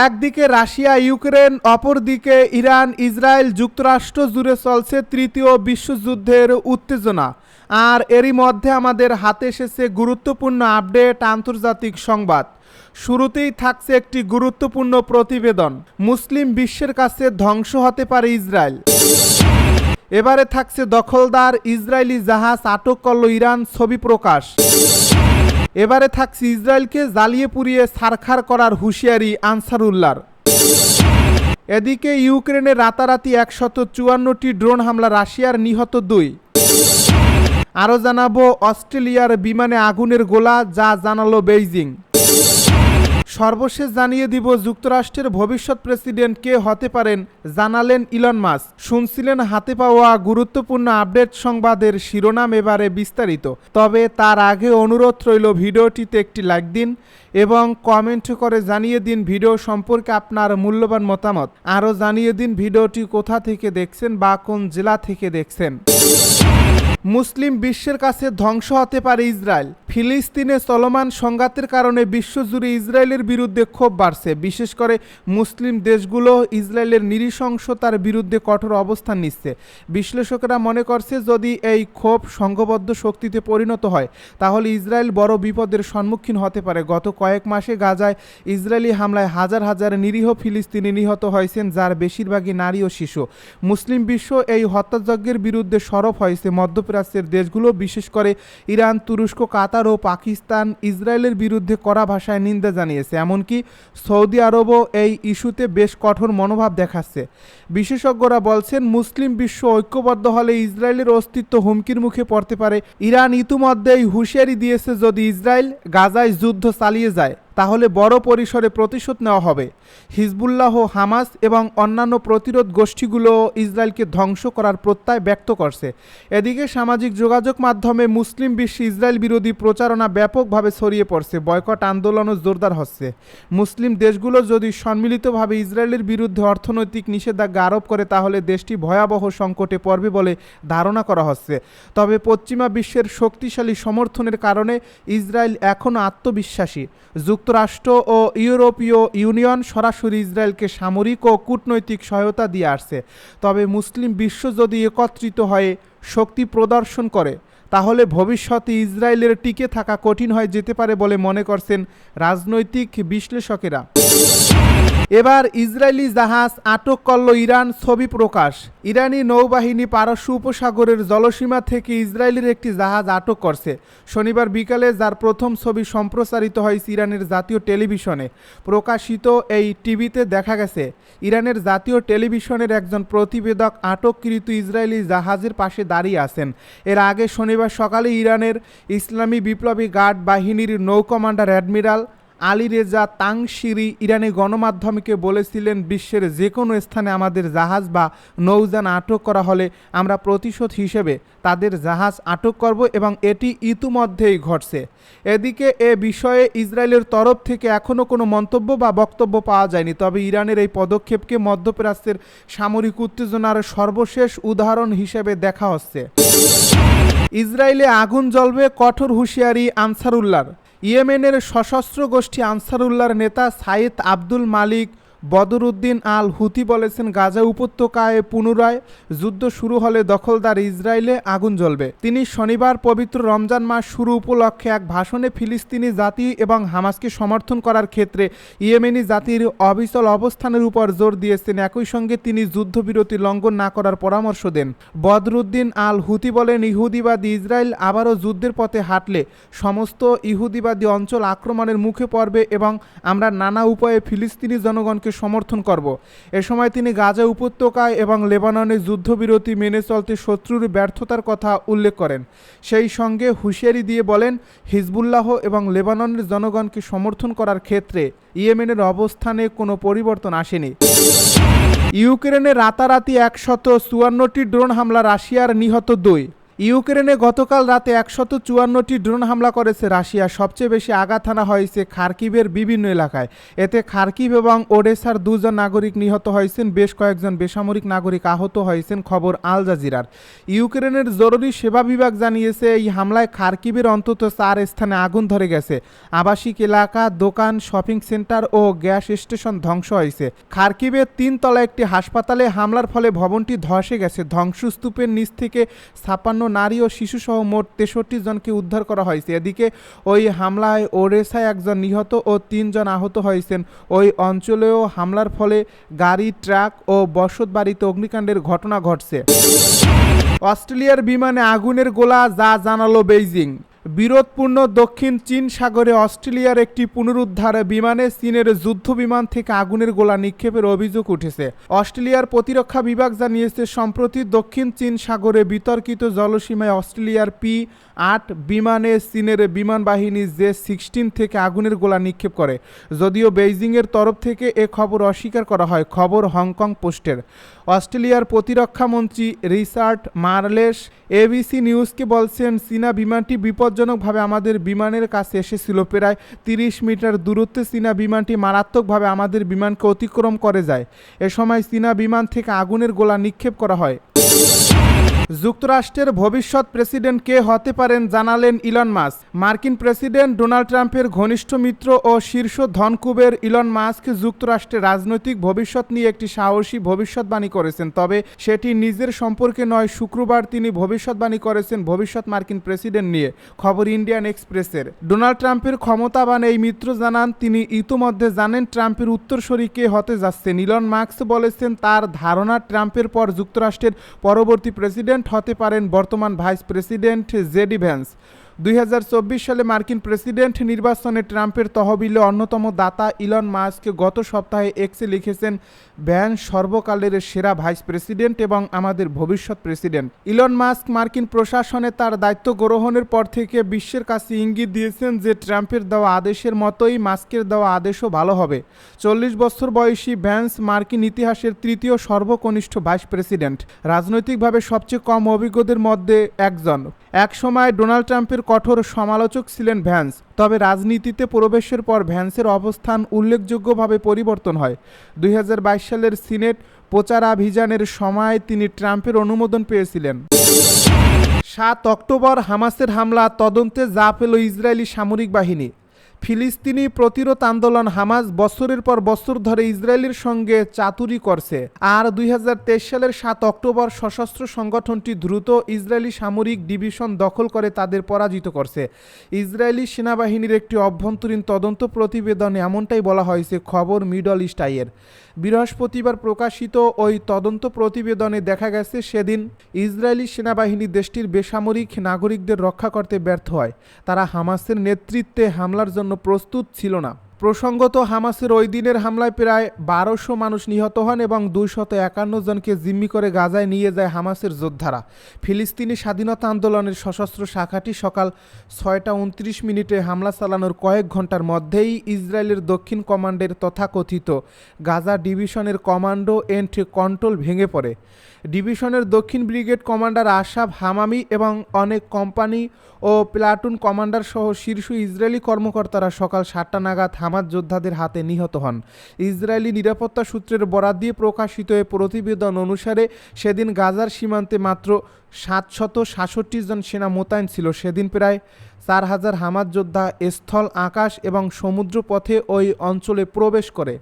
একদিকে Russia, Ukraine, অপরদিকে Iran, Israel যুক্তরাষ্ট্র জুড়ে চলছে তৃতীয় বিশ্বযুদ্ধের উত্তেজনা। আর এরই মধ্যে আমাদের হাতে এসেছে গুরুত্বপূর্ণ আপডেট আন্তর্জাতিক সংবাদ। শুরুতেই থাকছে একটি গুরুত্বপূর্ণ প্রতিবেদন। মুসলিম বিশ্বের কাছে ধ্বংস হতে পারে ইসরায়েল। এবারে থাকছে দখলদার ইসরায়েলি জাহাজ আটক করল ইরান, ছবি প্রকাশ। এবারে থাকছে ইসরায়েলকে জ্বালিয়ে পুড়িয়ে সারখার করার হুঁশিয়ারি আনসারুল্লার এদিকে ইউক্রেনে রাতারাতি একশত চুয়ান্নটি ড্রোন হামলা রাশিয়ার নিহত দুই। আরও জানাব অস্ট্রেলিয়ার বিমানে আগুনের গোলা, যা জানালো বেইজিং। সর্বশেষ জানিয়ে দিব যুক্তরাষ্ট্রের ভবিষ্যৎ প্রেসিডেন্ট কে হতে পারেন, জানালেন ইলন মাস শুনছিলেন হাতে পাওয়া গুরুত্বপূর্ণ আপডেট সংবাদের শিরোনাম এবারে বিস্তারিত। তবে তার আগে অনুরোধ রইল ভিডিওটিতে একটি লাইক দিন এবং কমেন্ট করে জানিয়ে দিন ভিডিও সম্পর্কে আপনার মূল্যবান মতামত। আরও জানিয়ে দিন ভিডিওটি কোথা থেকে দেখছেন বা কোন জেলা থেকে দেখছেন। মুসলিম বিশ্বের কাছে ধ্বংস হতে পারে ইসরায়েল। ফিলিস্তিনে চলমান সংঘাতের কারণে বিশ্বজুড়ে ইসরায়েলের বিরুদ্ধে ক্ষোভ বাড়ছে। বিশেষ করে মুসলিম দেশগুলো ইসরায়েলের নৃশংসতার বিরুদ্ধে কঠোর অবস্থান নিচ্ছে। বিশ্লেষকেরা মনে করছে, যদি এই ক্ষোভ সংঘবদ্ধ শক্তিতে পরিণত হয়, তাহলে ইসরায়েল বড় বিপদের সম্মুখীন হতে পারে। গত কয়েক মাসে গাজায় ইসরায়েলি হামলায় হাজার হাজার নিরীহ ফিলিস্তিনি নিহত হয়েছেন, যার বেশিরভাগই নারী ও শিশু। মুসলিম বিশ্ব এই হত্যাযজ্ঞের বিরুদ্ধে সরব হয়েছে মধ্যপ্রাচ্যের দেশগুলো, বিশেষ করে ইরান, তুরস্ক, কাতার ও পাকিস্তান। ইসরায়েলের বিরুদ্ধে কড়া ভাষায় নিন্দা জানিয়েছে, এমনকি সৌদি আরবও এই ইস্যুতে বেশ কঠোর মনোভাব দেখাচ্ছে। বিশেষজ্ঞরা বলছেন, মুসলিম বিশ্ব ঐক্যবদ্ধ হলে ইসরায়েলের অস্তিত্ব হুমকির মুখে পড়তে পারে। ইরান ইতিমধ্যেই হুঁশিয়ারি দিয়েছে, যদি ইসরায়েল গাজায় যুদ্ধ চালিয়ে যায়। তাহলে বড় পরিসরে প্রতিশোধ নেওয়া হবে। হিজবুল্লাহ, হামাস এবং অন্যান্য প্রতিরোধ গোষ্ঠীগুলো ইসরায়েলকে ধ্বংস করার প্রত্যয় ব্যক্ত করছে। এদিকে সামাজিক যোগাযোগ মাধ্যমে মুসলিম বিশ্বে ইসরায়েল বিরোধী প্রচারণা ব্যাপকভাবে ছড়িয়ে পড়ছে, বয়কট আন্দোলনও জোরদার হচ্ছে। মুসলিম দেশগুলো যদি সম্মিলিতভাবে ইসরায়েলের বিরুদ্ধে অর্থনৈতিক নিষেধাজ্ঞা আরোপ করে, তাহলে দেশটি ভয়াবহ সংকটে পড়বে বলে ধারণা করা হচ্ছে। তবে পশ্চিমা বিশ্বের শক্তিশালী সমর্থনের কারণে ইসরায়েল এখনও আত্মবিশ্বাসী। যুক্তরাষ্ট্র ও ইউরোপীয় ইউনিয়ন সরাসরি ইসরায়েলকে সামরিক ও কূটনৈতিক সহায়তা দিয়ে আসছে। তবে মুসলিম বিশ্ব যদি একত্রিত হয়ে শক্তি প্রদর্শন করে, তাহলে ভবিষ্যতে ইসরায়েলের টিকে থাকা কঠিন হয়ে যেতে পারে বলে মনে করছেন রাজনৈতিক বিশ্লেষকেরা। এবার ইসরায়েলি জাহাজ আটক করল ইরান ছবি প্রকাশ। ইরানি নৌবাহিনী পারস্য উপসাগরের জলসীমা থেকে ইসরায়েলের একটি জাহাজ আটক করছে। শনিবার বিকালে যার প্রথম ছবি সম্প্রচারিত হয় ইরানের জাতীয় টেলিভিশনে। প্রকাশিত এই টিভিতে দেখা গেছে, ইরানের জাতীয় টেলিভিশনের একজন প্রতিবেদক আটককৃত ইসরায়েলি জাহাজের পাশে দাঁড়িয়ে আছেন। এর আগে শনিবার সকালে ইরানের ইসলামী বিপ্লবী গার্ড বাহিনীর নৌ commander admiral Ali Reza Tangsiri ইরানি গণমাধ্যমকে বলেছিলেন, বিশ্বের যে কোনো স্থানে আমাদের জাহাজ বা নৌযান আটক করা হলে আমরা প্রতিশোধ হিসেবে তাদের জাহাজ আটক করব এবং এটি ইতিমধ্যেই ঘটছে। এদিকে এ বিষয়ে ইসরায়েলের তরফ থেকে এখনও কোনো মন্তব্য বা বক্তব্য পাওয়া যায়নি। তবে ইরানের এই পদক্ষেপকে মধ্যপ্রাচ্যের সামরিক উত্তেজনার সর্বশেষ উদাহরণ হিসেবে দেখা হচ্ছে। ইসরায়েলে আগুন জ্বলবে কঠোর হুঁশিয়ারি আনসারুল্লাহর। ইয়েমেনের সশস্ত্র গোষ্ঠী আনসারুল্লাহর নেতা সাইদ আব্দুল মালিক বদরুদ্দিন আল হুতি বলেছেন, গাজা উপত্যকায় পুনরায় যুদ্ধ শুরু হলে দখলদার ইসরায়েলে আগুন জ্বলবে। তিনি শনিবার পবিত্র রমজান মাস শুরু উপলক্ষে এক ভাষণে ফিলিস্তিনি জাতি এবং হামাসকে সমর্থন করার ক্ষেত্রে ইয়েমেনি জাতির অবিচল অবস্থানের উপর জোর দিয়েছেন। একই সঙ্গে তিনি যুদ্ধবিরতি লঙ্ঘন না করার পরামর্শ দেন। বদরুদ্দিন আল হুতি বলেন, ইহুদিবাদী ইসরায়েল আবারও যুদ্ধের পথে হাঁটলে সমস্ত ইহুদিবাদী অঞ্চল আক্রমণের মুখে পড়বে এবং আমরা নানা উপায়ে ফিলিস্তিনি জনগণকে সমর্থন করব। এ সময় তিনি গাজা উপত্যকায় এবং লেবাননে যুদ্ধবিরতি মেনে চলতে শত্রুর ব্যর্থতার কথা উল্লেখ করেন। সেই সঙ্গে হুঁশিয়ারি দিয়ে বলেন, হিজবুল্লাহ এবং লেবাননের জনগণকে সমর্থন করার ক্ষেত্রে ইয়েমেনের অবস্থানে কোনো পরিবর্তন আসেনি। ইউক্রেনে রাতারাতি একশত চুয়ান্নটি ড্রোন হামলা রাশিয়ার নিহত দুই। ইউক্রেনে গতকাল রাতে একশত চুয়ান্নটি ড্রোন হামলা করেছে রাশিয়া সবচেয়ে বেশি আঘাত হানা হয়েছে খার্কিবের বিভিন্ন এলাকায়। এতে খার্কিব এবং ওডেসার দুজন নাগরিক নিহত হয়েছেন, বেশ কয়েকজন বেসামরিক নাগরিক আহত হয়েছেন, খবর আল জাজিরার। ইউক্রেনের জরুরি সেবা বিভাগ জানিয়েছে, এই হামলায় খার্কিবের অন্তত চার স্থানে আগুন ধরে গেছে। আবাসিক এলাকা, দোকান, শপিং সেন্টার ও গ্যাস স্টেশন ধ্বংস হয়েছে। খার্কিবের তিনতলা একটি হাসপাতালে হামলার ফলে ভবনটি ধসে গেছে। ধ্বংসস্তূপের নিচ থেকে ছাপ্পান্ন নারী ও শিশুসহ মোট তেষট্টি জনকে উদ্ধার করা হয়েছে। এদিকে ওই হামলায় ওরেসায় একজন নিহত ও তিনজন আহত হয়েছেন। ওই অঞ্চলেও হামলার ফলে গাড়ি, ট্রাক ও বসত বাড়িতে অগ্নিকাণ্ডের ঘটনা ঘটছে। অস্ট্রেলিয়ার বিমানে আগুনের গোলা, যা জানালো বেইজিং। বিরোধপূর্ণ দক্ষিণ চীন সাগরে অস্ট্রেলিয়ার একটি পুনরুদ্ধার বিমানে চীনের যুদ্ধ বিমান থেকে আগুনের গোলা নিক্ষেপের অভিযোগ উঠেছে। অস্ট্রেলিয়ার প্রতিরক্ষা বিভাগ জানিয়েছে, সম্প্রতি দক্ষিণ চীন সাগরে বিতর্কিত জলসীমায় অস্ট্রেলিয়ার পি আট বিমানে চীনের বিমান বাহিনী জে সিক্সটিন থেকে আগুনের গোলা নিক্ষেপ করে। যদিও বেইজিংয়ের তরফ থেকে এ খবর অস্বীকার করা হয়। খবর হংকং পোস্টের। অস্ট্রেলিয়ার প্রতিরক্ষা মন্ত্রী রিসার্ট মার্লেস এবিসি নিউজকে বলছেন, চীনা বিমানটি বিপজ্জনকভাবে আমাদের বিমানের কাছে এসেছিল। প্রায় তিরিশ মিটার দূরত্বে চীনা বিমানটি মারাত্মকভাবে আমাদের বিমানকে অতিক্রম করে যায়। এ সময় চীনা বিমান থেকে আগুনের গোলা নিক্ষেপ করা হয়। যুক্তরাষ্ট্রের ভবিষ্যৎ প্রেসিডেন্ট কে হতে পারেন জানালেন ইলন মাস্ক। মার্কিন প্রেসিডেন্ট ডোনাল্ড ট্রাম্পের ঘনিষ্ঠ মিত্র ও শীর্ষ ধনকুবের ইলন মাস্ক যুক্তরাষ্ট্রের রাজনৈতিক ভবিষ্যৎ নিয়ে একটি সাহসী ভবিষ্যৎবাণী করেছেন, তবে সেটি নিজের সম্পর্কে নয়, শুক্রবার তিনি ভবিষ্যৎবাণী করেছেন ভবিষ্যৎ মার্কিন প্রেসিডেন্ট নিয়ে, খবর ইন্ডিয়ান এক্সপ্রেসের। ডোনাল্ড ট্রাম্পের ক্ষমতাবান এই মিত্র জানান, তিনি ইতোমধ্যে জানেন ট্রাম্পের উত্তরসূরি কে হতে যাচ্ছেন। ইলন মাস্ক বলেছেন, তার ধারণা ট্রাম্পের পর যুক্তরাষ্ট্রের পরবর্তী প্রেসিডেন্ট হতে পারেন বর্তমান ভাইস প্রেসিডেন্ট জেডি ভ্যান্স দুই হাজার চব্বিশ সালে মার্কিন প্রেসিডেন্ট নির্বাচনে ট্রাম্পের তহবিলে অন্যতম দাতা ইলন মাস্ক গত সপ্তাহে এক্সে লিখেছেন ভ্যান সর্বকালের সেরা ভাইস প্রেসিডেন্ট এবং আমাদের ভবিষ্যৎ প্রেসিডেন্ট। ইলন মাস্ক মার্কিন প্রশাসনে তার দায়িত্ব গ্রহণের পর থেকে বিশ্বের কাছে ইঙ্গিত দিয়েছেন যে ট্রাম্পের দেওয়া আদেশের মতোই মাস্কের দেওয়া আদেশও ভালো হবে। চল্লিশ বছর বয়সী ভ্যান্স মার্কিন ইতিহাসের তৃতীয় সর্বকনিষ্ঠ ভাইস প্রেসিডেন্ট। রাজনৈতিকভাবে সবচেয়ে কম অভিজ্ঞদের মধ্যে একজন। একসময় ডোনাল্ড ট্রাম্পের কঠোর সমালোচক ছিলেন ভ্যান্স। তবে রাজনীতিতে প্রবেশের পর ভ্যান্সের অবস্থান উল্লেখযোগ্যভাবে পরিবর্তন হয়। দুই হাজার বাইশ সালের সিনেট প্রচারাভিযানের সময় তিনি ট্রাম্পের অনুমোদন পেয়েছিলেন। সাত অক্টোবর হামাসের হামলা, তদন্তে যা পেল ইসরায়েলি সামরিক বাহিনী। ফিলিস্তিনি প্রতিরোধ আন্দোলন হামাস বছরের পর বছর ধরে ইসরায়েলের সঙ্গে চাতুরি করছে। আর দুই হাজার তেইশ সালের সাত অক্টোবর সশস্ত্র সংগঠনটি দ্রুত ইসরায়েলি সামরিক ডিভিশন দখল করে তাদের পরাজিত করছে। ইসরায়েলি সেনাবাহিনীর একটি অভ্যন্তরীণ তদন্ত প্রতিবেদনে এমনটাই বলা হয়েছে খবর মিডল ইস্ট আইয়ের বৃহস্পতিবার প্রকাশিত ওই তদন্ত প্রতিবেদনে দেখা গেছে, সেদিন ইসরায়েলি সেনাবাহিনী দেশটির বেসামরিক নাগরিকদের রক্ষা করতে ব্যর্থ হয়। তারা হামাসের নেতৃত্বে হামলার জন্য প্রস্তুত ছিল না। প্রসঙ্গত, হামাসের ওই দিনের হামলায় প্রায় বারোশো মানুষ নিহত হন এবং দুইশত একান্ন জনকে জিম্মি করে গাজায় নিয়ে যায় হামাসের যোদ্ধারা। ফিলিস্তিনি স্বাধীনতা আন্দোলনের সশস্ত্র শাখাটি সকাল ছয়টা উনত্রিশ মিনিটে হামলা চালানোর কয়েক ঘণ্টার মধ্যেই ইসরায়েলের দক্ষিণ কমান্ডের তথাকথিত গাজা ডিভিশনের কমান্ডো এন্ড কন্ট্রোল ভেঙে পড়ে। ডিভিশনের দক্ষিণ ব্রিগেড কমান্ডার আশাফ হামামি এবং অনেক কোম্পানি ও প্লাটুন কমান্ডার সহ শীর্ষ ইসরায়েলি কর্মকর্তারা সকাল সাতটা নাগাদ হামাদ যোদ্ধাদের হাতে নিহত হন। ইসরায়েলি নিরাপত্তা সূত্রের বরাদ দিয়ে প্রকাশিত এ প্রতিবেদন অনুসারে সেদিন গাজার সীমান্তে মাত্র সাতশত সাতষট্টি জন সেনা মোতায়েন ছিল। সেদিন প্রায় চার হাজার হামাদ যোদ্ধা স্থল, আকাশ এবং সমুদ্র পথে ওই অঞ্চলে প্রবেশ করে।